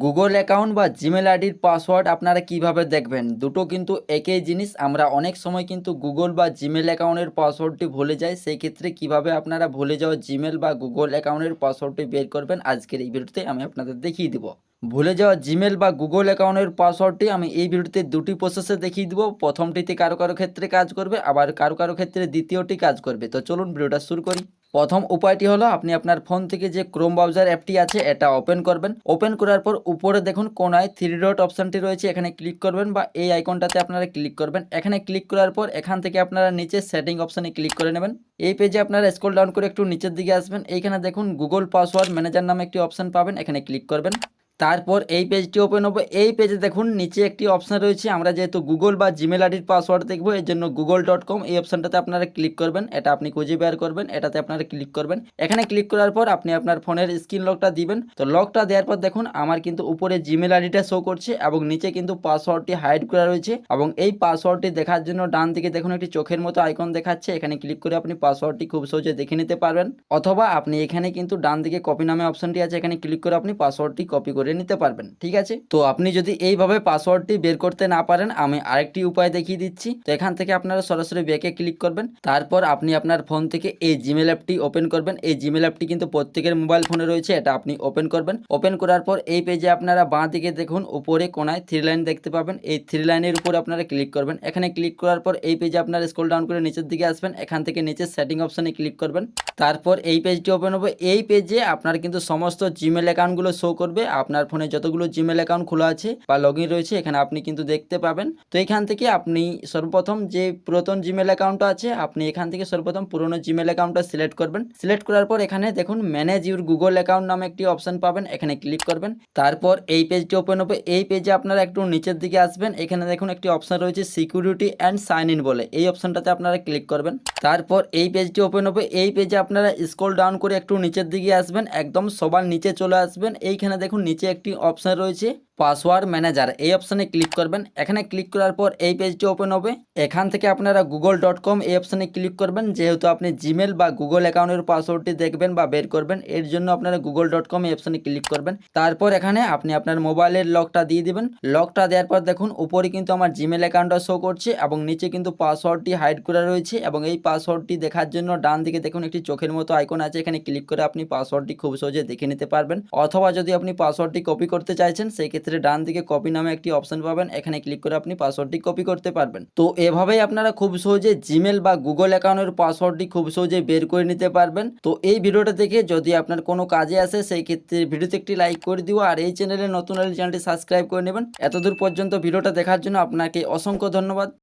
Google account বা Gmail আইডির password আপনারা কীভাবে দেখবেন? দুটো কিন্তু একই জিনিস। আমরা অনেক সময় কিন্তু গুগল বা জিমেল অ্যাকাউন্টের পাসওয়ার্ডটি ভুলে যাই। সেই ক্ষেত্রে কীভাবে আপনারা ভুলে যাওয়া জিমেল বা গুগল অ্যাকাউন্টের পাসওয়ার্ডটি বের করবেন, আজকের এই ভিডিওতে আমি আপনাদের দেখিয়ে দিব। ভুলে যাওয়া জিমেল বা গুগল অ্যাকাউন্টের পাসওয়ার্ডটি আমি এই ভিডিওতে দুটি প্রসেসে দেখিয়ে দিব। প্রথমটিতে কারও কারও ক্ষেত্রে কাজ করবে, আবার কারও কারও ক্ষেত্রে দ্বিতীয়টি কাজ করবে। তো চলুন ভিডিওটা শুরু করি। প্রথম উপায়টি হলো আপনি আপনার ফোন থেকে যে ক্রোম ব্রাউজার অ্যাপটি আছে, এটা ওপেন করবেন। ওপেন করার পর উপরে দেখুন কোনায় থ্রি ডট অপশানটি রয়েছে, এখানে ক্লিক করবেন বা এই আইকনটাতে আপনারা ক্লিক করবেন। এখানে ক্লিক করার পর এখান থেকে আপনারা নিচে সেটিং অপশানে ক্লিক করে নেবেন। এই পেজে আপনারা স্ক্রল ডাউন করে একটু নিচের দিকে আসবেন। এইখানে দেখুন গুগল পাসওয়ার্ড ম্যানেজার নামে একটি অপশান পাবেন, এখানে ক্লিক করবেন। তারপর এই পেজটি ওপেন হবে। এই পেজে দেখুন, নিচে একটি অপশান রয়েছে। আমরা যেহেতু গুগল বা জিমেল আইডির পাসওয়ার্ড দেখব এর জন্য গুগল ডট কম এই অপশানটাতে আপনারা ক্লিক করবেন। এটা আপনি খুঁজে বের করবেন, এটাতে আপনারা ক্লিক করবেন। এখানে ক্লিক করার পর আপনি আপনার ফোনের স্ক্রিন লকটা দিবেন। তো লকটা দেওয়ার পর দেখুন, আমার কিন্তু উপরে জিমেল আইডিটা শো করছে এবং নিচে কিন্তু পাসওয়ার্ডটি হাইড করা রয়েছে এবং এই পাসওয়ার্ডটি দেখার জন্য ডান দিকে দেখুন, একটি চোখের মতো আইকন দেখাচ্ছে। এখানে ক্লিক করে আপনি পাসওয়ার্ডটি খুব সহজে দেখে নিতে পারবেন। অথবা আপনি এখানে কিন্তু ডান দিকে কপি নামে অপশনটি আছে, এখানে ক্লিক করে আপনি পাসওয়ার্ডটি কপি করে নিতে পারবেন, ঠিক আছে? তো আপনি যদি এইভাবে পাসওয়ার্ডটি বের করতে না পারেন, আমি আরেকটি উপায় দেখিয়ে দিচ্ছি। তো এখান থেকে আপনারা সরাসরি ব্যাকে ক্লিক করবেন। তারপর আপনি আপনার ফোন থেকে এই জিমেল অ্যাপটি ওপেন করবেন। এই জিমেল অ্যাপটি কিন্তু প্রত্যেকের মোবাইল ফোনে রয়েছে, এটা আপনি ওপেন করবেন। ওপেন করার পর এই পেজে আপনারা বাঁ দিকে দেখুন, উপরে কোনায় থ্রি লাইন দেখতে পাবেন। এই থ্রি লাইনের উপর আপনারা ক্লিক করবেন। এখানে ক্লিক করার পর এই পেজে আপনারা স্ক্রল ডাউন করে নিচের দিকে আসবেন। এখান থেকে নিচে সেটিং অপশানে ক্লিক করবেন। তারপর এই পেজটি ওপেন হবে। এই পেজে আপনার কিন্তু সমস্ত জিমেল অ্যাকাউন্টগুলো শো করবে। আপনার ফোনে যতগুলো জিমেল অ্যাকাউন্ট খোলা আছে বা লগ রয়েছে, এখানে আপনি কিন্তু দেখতে পাবেন। তো এখান থেকে আপনি সর্বপ্রথম যে পুরাতন জিমেল অ্যাকাউন্টটা আছে, আপনি এখান থেকে সর্বপ্রথম পুরনো জিমেল অ্যাকাউন্টটা সিলেক্ট করবেন। সিলেক্ট করার পর এখানে দেখুন ম্যানেজ ইউর গুগল অ্যাকাউন্ট নামে একটি অপশন পাবেন, এখানে ক্লিক করবেন। তারপর এই পেজটি ওপেন হবে। এই পেজে আপনারা একটু নিচের দিকে আসবেন। এখানে দেখুন একটি অপশন রয়েছে সিকিউরিটি অ্যান্ড সাইন ইন বলে। এই অপশনটাতে আপনারা ক্লিক করবেন। তারপর এই পেজটি ওপেন হবে। এই পেজে আপনারা স্ক্রল ডাউন করে একটু নিচের দিকে আসবেন। একদম সবার নিচে চলে আসবেন। এইখানে দেখুন নিচে একটি অপশান রয়েছে। পাসওয়ার্ড ম্যানেজার, এই অপশানে ক্লিক করবেন। এখানে ক্লিক করার পর এই পেজটি ওপেন হবে। এখান থেকে আপনারা গুগল ডট কম এই অপশানে ক্লিক করবেন। যেহেতু আপনি জিমেল বা গুগল অ্যাকাউন্টের পাসওয়ার্ডটি দেখবেন বা বের করবেন, এর জন্য আপনারা গুগল ডট কম এই অপশানে ক্লিক করবেন। তারপর এখানে আপনি আপনার মোবাইলের লকটা দিয়ে দিবেন। লকটা দেওয়ার পর দেখুন, উপরে কিন্তু আমার জিমেল অ্যাকাউন্টটা শো করছে এবং নিচে কিন্তু পাসওয়ার্ডটি হাইড করা রয়েছে এবং এই পাসওয়ার্ডটি দেখার জন্য ডান দিকে দেখুন, একটি চোখের মতো আইকন আছে। এখানে ক্লিক করে আপনি পাসওয়ার্ডটি খুব সহজে দেখে নিতে পারবেন। অথবা যদি আপনি পাসওয়ার্ডটি কপি করতে চাইছেন, সেই ক্ষেত্রে ডান দিকে কপি নামে একটি অপশন পাবেন। এখানে ক্লিক করে আপনি পাসওয়ার্ডটি কপি করতে পারবেন। তো এভাবেই আপনারা খুব সহজে জিমেল বা গুগল অ্যাকাউন্টের পাসওয়ার্ডটি খুব সহজে বের করে নিতে পারবেন। তো এই ভিডিওটা দেখে যদি আপনার কোনো কাজে আসে, সেই ক্ষেত্রে ভিডিওতে একটি লাইক করে দিও আর এই চ্যানেলে নতুন হলে চ্যানেলটি সাবস্ক্রাইব করে নেবেন। এতদূর পর্যন্ত ভিডিওটা দেখার জন্য আপনাকে অসংখ্য ধন্যবাদ।